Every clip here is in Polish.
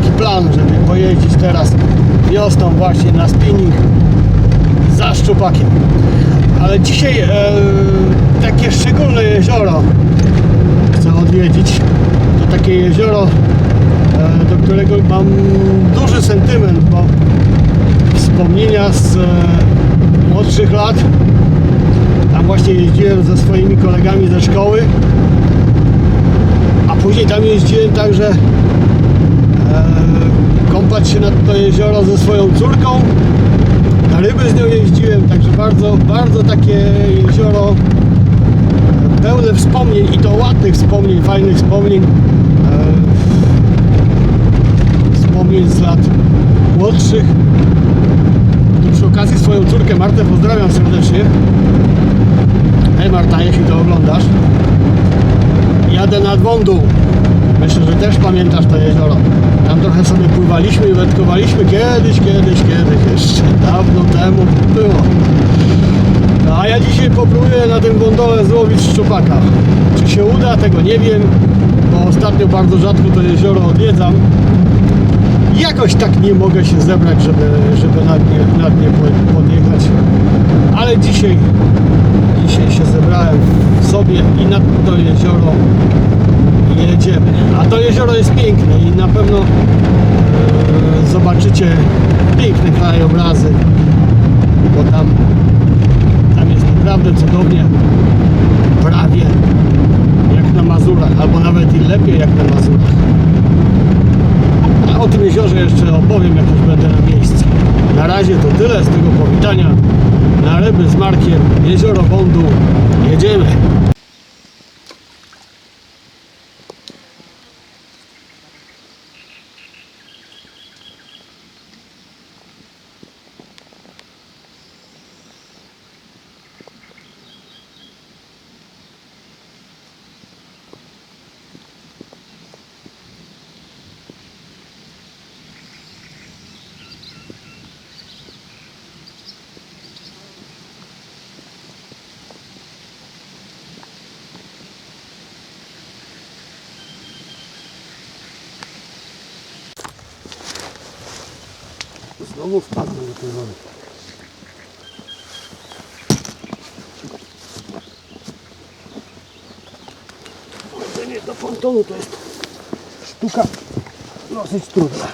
plan, żeby pojeździć teraz wiosną właśnie na spinning za szczupakiem. Ale dzisiaj e, takie szczególne jezioro chcę odwiedzić. To takie jezioro, e, do którego mam duży sentyment, bo wspomnienia z e, młodszych lat. Tam właśnie jeździłem ze swoimi kolegami ze szkoły. A później tam jeździłem także kąpać się nad to jezioro ze swoją córką. Na ryby z nią jeździłem, także bardzo, bardzo takie jezioro e, pełne wspomnień i to ładnych wspomnień, fajnych wspomnień. E, wspomnień z lat młodszych. Tu przy okazji swoją córkę Martę pozdrawiam serdecznie. Hej Marta, jeśli to oglądasz. Jadę nad Wądół. Myślę, że też pamiętasz to jezioro. Tam trochę sobie pływaliśmy i wędkowaliśmy kiedyś, kiedyś, kiedyś, jeszcze dawno temu było. No, a ja dzisiaj popróbuję na tym wądole złowić szczupaka. Czy się uda, tego nie wiem, bo ostatnio bardzo rzadko to jezioro odwiedzam. Jakoś tak nie mogę się zebrać, żeby, żeby nad nie, nad nie po- podjechać. Ale dzisiaj, dzisiaj się zebrałem w sobie i nad to jezioro jedziemy. A to jezioro jest piękne i na pewno e, zobaczycie piękne krajobrazy, bo tam, tam jest naprawdę cudownie, prawie jak na Mazurach, albo nawet i lepiej jak na Mazurach. A o tym jeziorze jeszcze opowiem, jak już będę na miejscu. Na razie to tyle z tego powitania. Na ryby z Markiem, jezioro Bondu. Jedziemy. Znowu wpadłem do tej wody. Chodzenie do pontonu to jest sztuka dosyć trudna.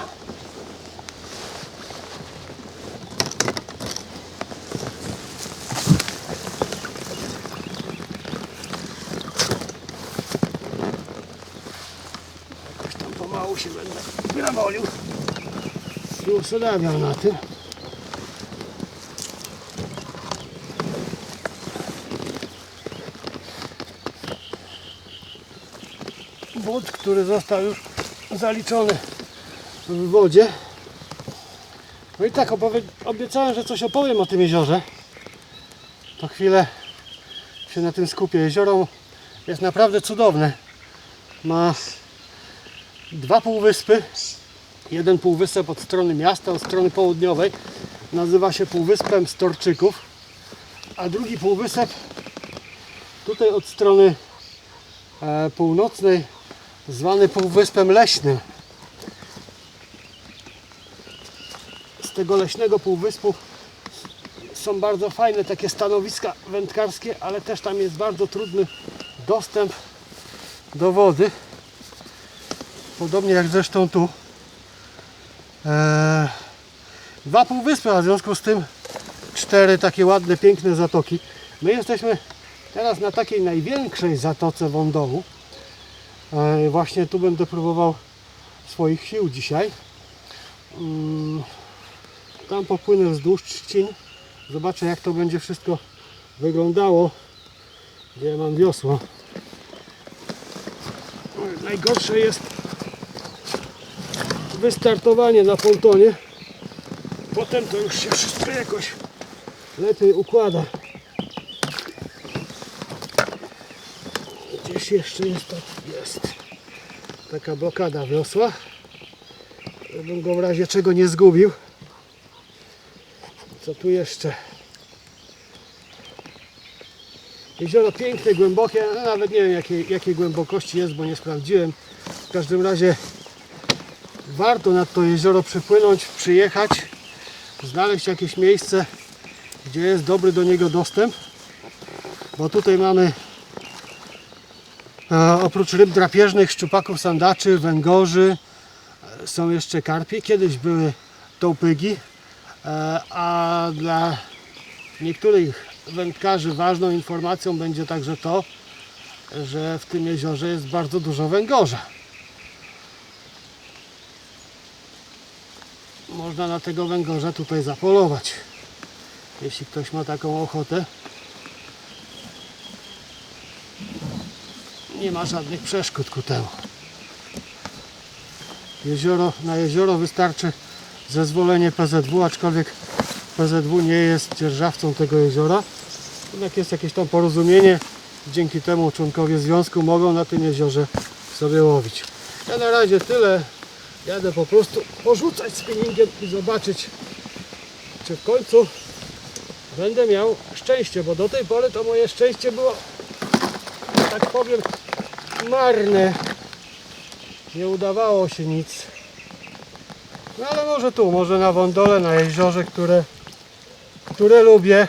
Jakoś tam pomału się będę grawolił się usadawiam na tym. Wód, który został już zaliczony w wodzie. No i tak, obiecałem, że coś opowiem o tym jeziorze. To chwilę się na tym skupię. Jezioro jest naprawdę cudowne. Ma dwa półwyspy. Jeden półwysep od strony miasta, od strony południowej nazywa się Półwyspem Storczyków, a drugi półwysep tutaj od strony e, północnej zwany Półwyspem Leśnym. Z tego leśnego półwyspu są bardzo fajne takie stanowiska wędkarskie, ale też tam jest bardzo trudny dostęp do wody. Podobnie jak zresztą tu. Eee, dwa półwyspy, a w związku z tym cztery takie ładne, piękne zatoki. My jesteśmy teraz na takiej największej zatoce wądołu. Eee, właśnie tu będę próbował swoich sił dzisiaj. Mm, tam popłynę wzdłuż trzcin. Zobaczę jak to będzie wszystko wyglądało. Gdzie mam wiosło. Najgorsze jest wystartowanie na pontonie. Potem to już się wszystko jakoś lepiej układa. Gdzieś jeszcze jest to jest taka blokada wiosła. Żebym go w razie czego nie zgubił. Co tu jeszcze? Jezioro piękne, głębokie, no nawet nie wiem jakiej, jakiej głębokości jest, bo nie sprawdziłem. W każdym razie warto nad to jezioro przypłynąć, przyjechać, znaleźć jakieś miejsce, gdzie jest dobry do niego dostęp, bo tutaj mamy e, oprócz ryb drapieżnych, szczupaków, sandaczy, węgorzy, e, są jeszcze karpie. Kiedyś były tołpygi, e, a dla niektórych wędkarzy ważną informacją będzie także to, że w tym jeziorze jest bardzo dużo węgorza. Można na tego węgorza tutaj zapolować, jeśli ktoś ma taką ochotę. Nie ma żadnych przeszkód ku temu. Jezioro, na jezioro wystarczy zezwolenie PZW, aczkolwiek PZW nie jest dzierżawcą tego jeziora. Jednak jest jakieś tam porozumienie. Dzięki temu członkowie związku mogą na tym jeziorze sobie łowić. Ja na razie tyle. Jadę po prostu porzucać spinningiem i zobaczyć, czy w końcu będę miał szczęście, bo do tej pory to moje szczęście było, tak powiem, marne. Nie udawało się nic. No ale może tu, może na wądole, na jeziorze, które, które lubię.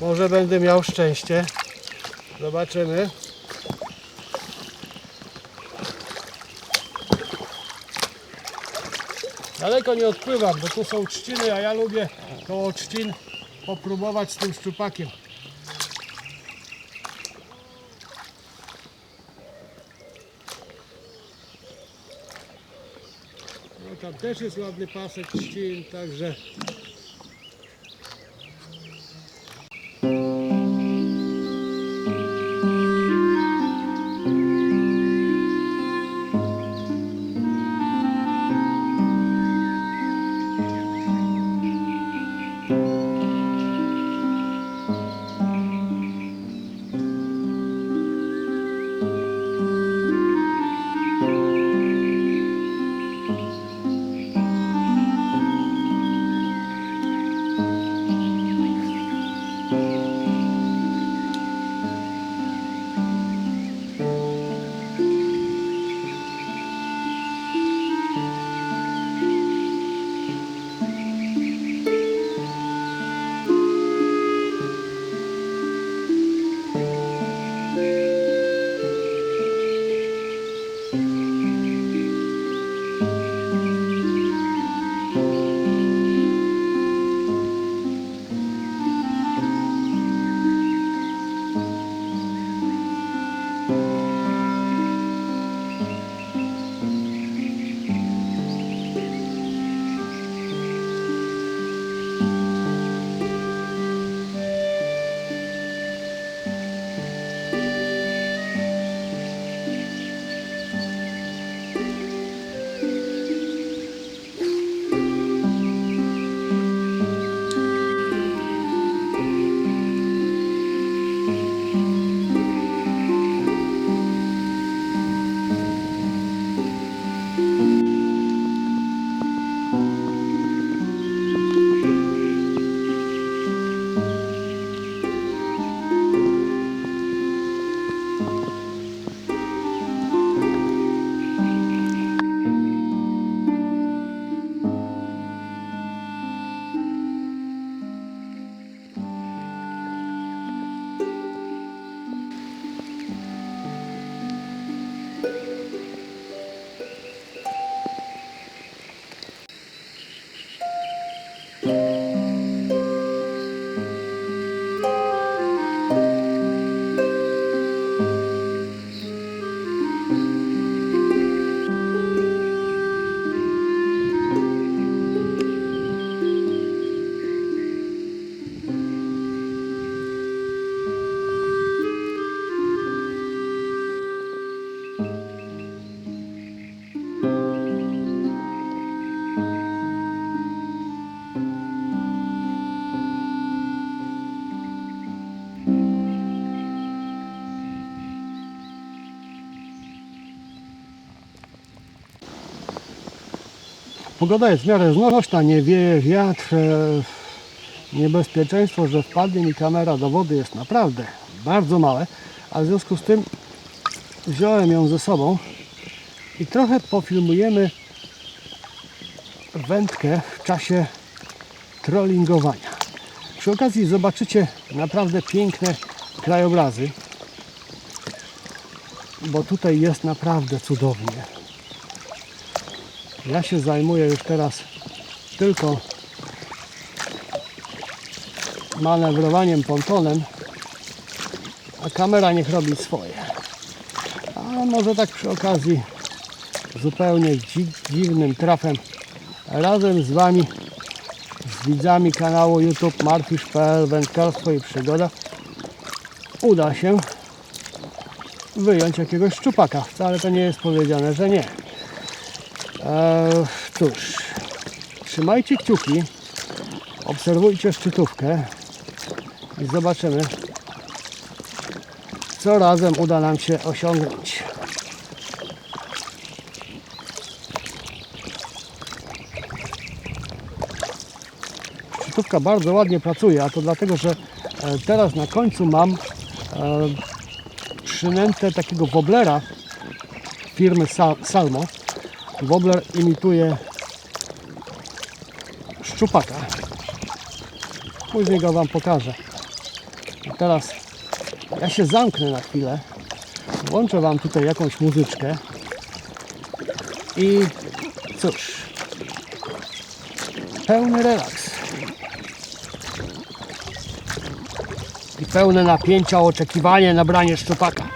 Może będę miał szczęście. Zobaczymy. Daleko nie odpływam, bo tu są trzciny, a ja lubię koło trzcin popróbować z tym szczupakiem. No tam też jest ładny pasek trzcin, także Pogoda jest w miarę znośna, nie wieje wiatr. e, Niebezpieczeństwo, że wpadnie mi kamera do wody jest naprawdę bardzo małe, a w związku z tym wziąłem ją ze sobą i trochę pofilmujemy wędkę w czasie trollingowania. Przy okazji zobaczycie naprawdę piękne krajobrazy, bo tutaj jest naprawdę cudownie. Ja się zajmuję już teraz tylko manewrowaniem pontonem, a kamera niech robi swoje. Ale może tak przy okazji zupełnie dzi dziwnym trafem razem z Wami, z widzami kanału YouTube marfisz.pl Wędkarstwo i Przygoda uda się wyjąć jakiegoś szczupaka. Wcale to nie jest powiedziane, że nie. Eee, cóż, trzymajcie kciuki, obserwujcie szczytówkę i zobaczymy, co razem uda nam się osiągnąć. Szczytówka bardzo ładnie pracuje, a to dlatego, że e, teraz na końcu mam e, przynętę takiego woblera firmy Sa- Salmo. Wobler imituje szczupaka. Później go Wam pokażę. A teraz ja się zamknę na chwilę. Włączę Wam tutaj jakąś muzyczkę. I cóż, pełny relaks. I pełne napięcia, oczekiwanie na branie szczupaka.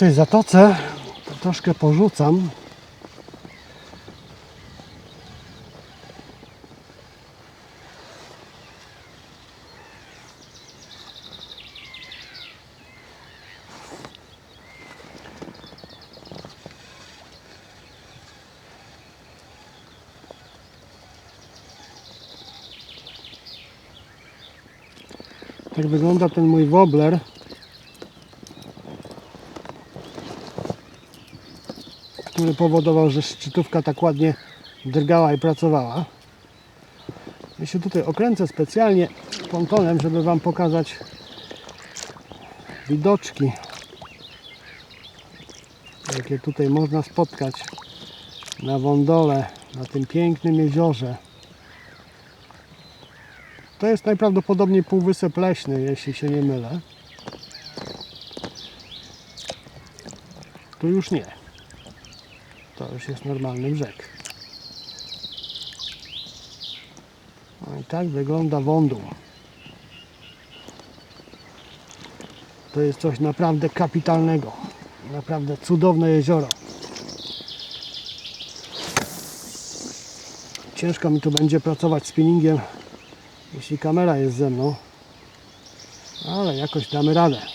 Tej zatoce to troszkę porzucam. Tak wygląda ten mój wobbler. Który powodował, że szczytówka tak ładnie drgała i pracowała. Ja się tutaj okręcę specjalnie pontonem, żeby Wam pokazać widoczki, jakie tutaj można spotkać na wądole, na tym pięknym jeziorze. To jest najprawdopodobniej półwysep leśny, jeśli się nie mylę. Tu już nie. To już jest normalny brzeg. No i tak wygląda wądół. To jest coś naprawdę kapitalnego. Naprawdę cudowne jezioro. Ciężko mi tu będzie pracować spinningiem, jeśli kamera jest ze mną. Ale jakoś damy radę.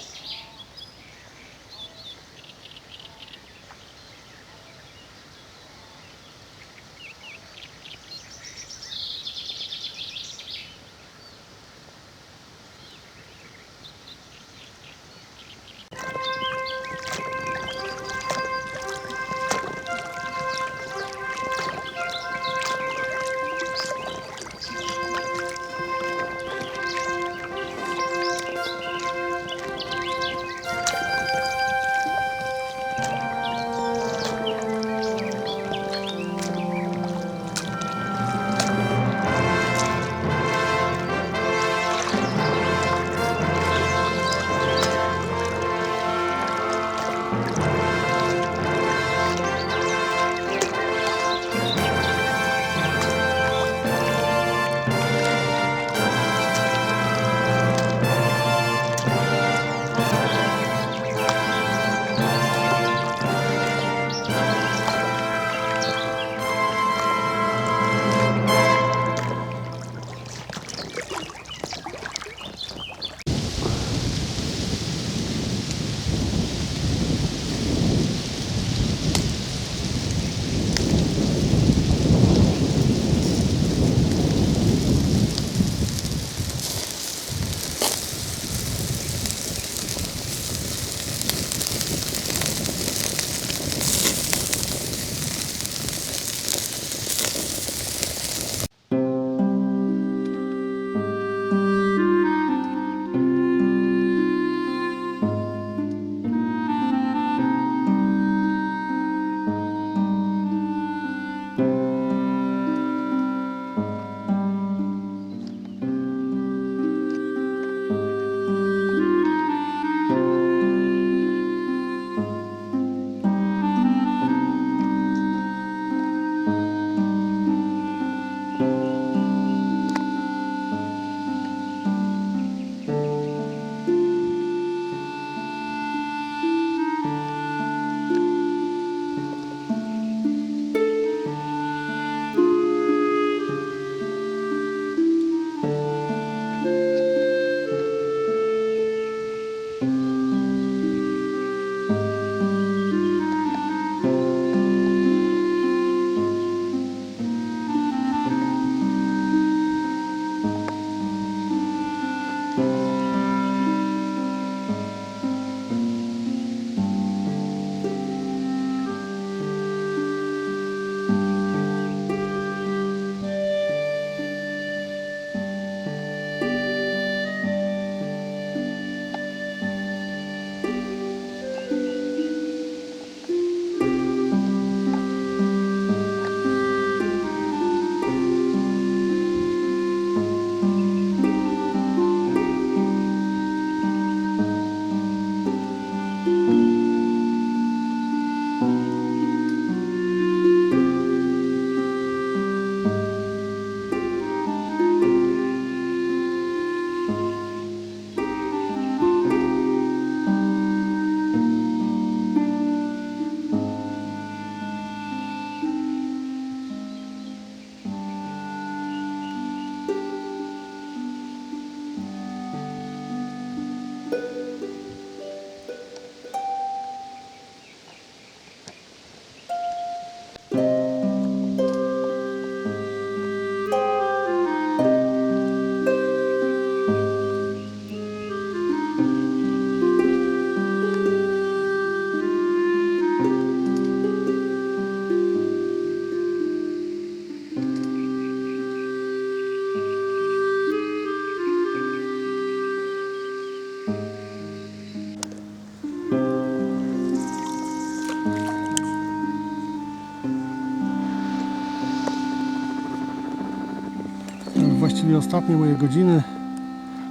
Czyli ostatnie moje godziny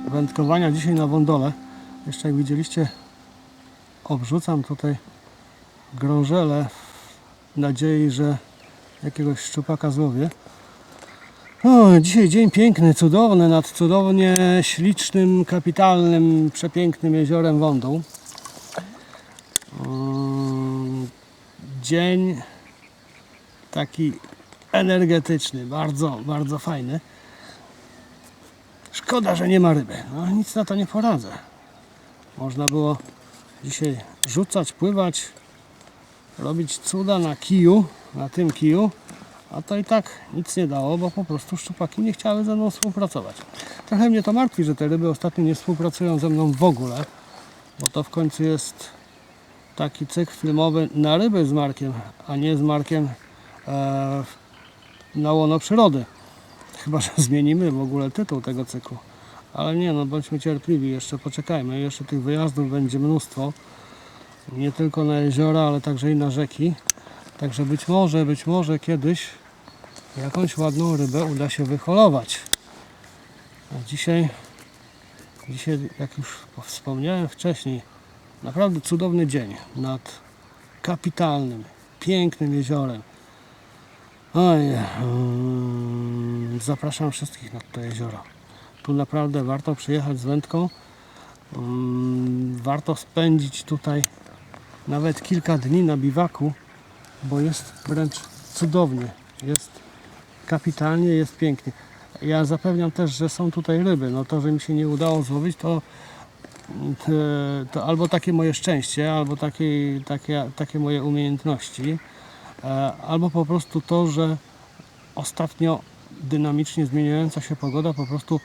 wędkowania dzisiaj na wądole. Jeszcze jak widzieliście, obrzucam tutaj grążele w nadziei, że jakiegoś szczupaka złowię. O, dzisiaj dzień piękny, cudowny, nad cudownie ślicznym, kapitalnym, przepięknym jeziorem Wądą. Dzień taki energetyczny, bardzo, bardzo fajny. Szkoda, że nie ma ryby. No nic na to nie poradzę. Można było dzisiaj rzucać, pływać, robić cuda na kiju, na tym kiju, a to i tak nic nie dało, bo po prostu szczupaki nie chciały ze mną współpracować. Trochę mnie to martwi, że te ryby ostatnio nie współpracują ze mną w ogóle, bo to w końcu jest taki cykl filmowy na ryby z Markiem, a nie z Markiem e, na łono przyrody. Chyba, że zmienimy w ogóle tytuł tego cyklu. Ale nie, no bądźmy cierpliwi, jeszcze poczekajmy. Jeszcze tych wyjazdów będzie mnóstwo. Nie tylko na jeziora, ale także i na rzeki. Także być może, być może kiedyś jakąś ładną rybę uda się wyholować. A dzisiaj, dzisiaj, jak już wspomniałem wcześniej, naprawdę cudowny dzień nad kapitalnym, pięknym jeziorem. Oj, zapraszam wszystkich na to jezioro. Tu naprawdę warto przyjechać z wędką. Mm, Warto spędzić tutaj nawet kilka dni na biwaku, bo jest wręcz cudownie. Jest kapitalnie, jest pięknie. Ja zapewniam też, że są tutaj ryby. No to, że mi się nie udało złowić, to, to, to albo takie moje szczęście, albo takie, takie, takie moje umiejętności. E, albo po prostu to, że ostatnio dynamicznie zmieniająca się pogoda po prostu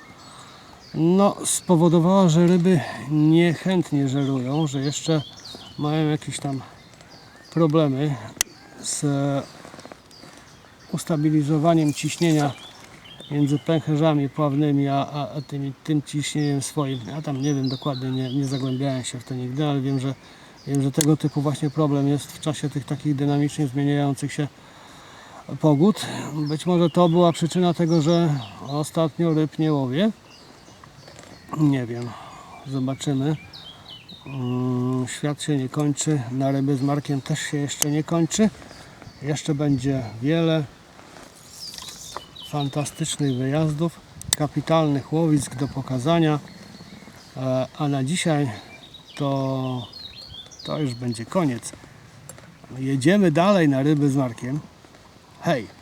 no, spowodowała, że ryby niechętnie żerują, że jeszcze mają jakieś tam problemy z ustabilizowaniem ciśnienia między pęcherzami pławnymi a, a, a tym ciśnieniem swoim. Ja tam nie wiem dokładnie, nie, nie zagłębiałem się w to nigdy, ale wiem, że Wiem, że tego typu właśnie problem jest w czasie tych takich dynamicznie zmieniających się pogód. Być może to była przyczyna tego, że ostatnio ryb nie łowię. Nie wiem. Zobaczymy. Mm, Świat się nie kończy. Na ryby z Markiem też się jeszcze nie kończy. Jeszcze będzie wiele fantastycznych wyjazdów, kapitalnych łowisk do pokazania. E, A na dzisiaj to to już będzie koniec. Jedziemy dalej na ryby z Markiem. Hej!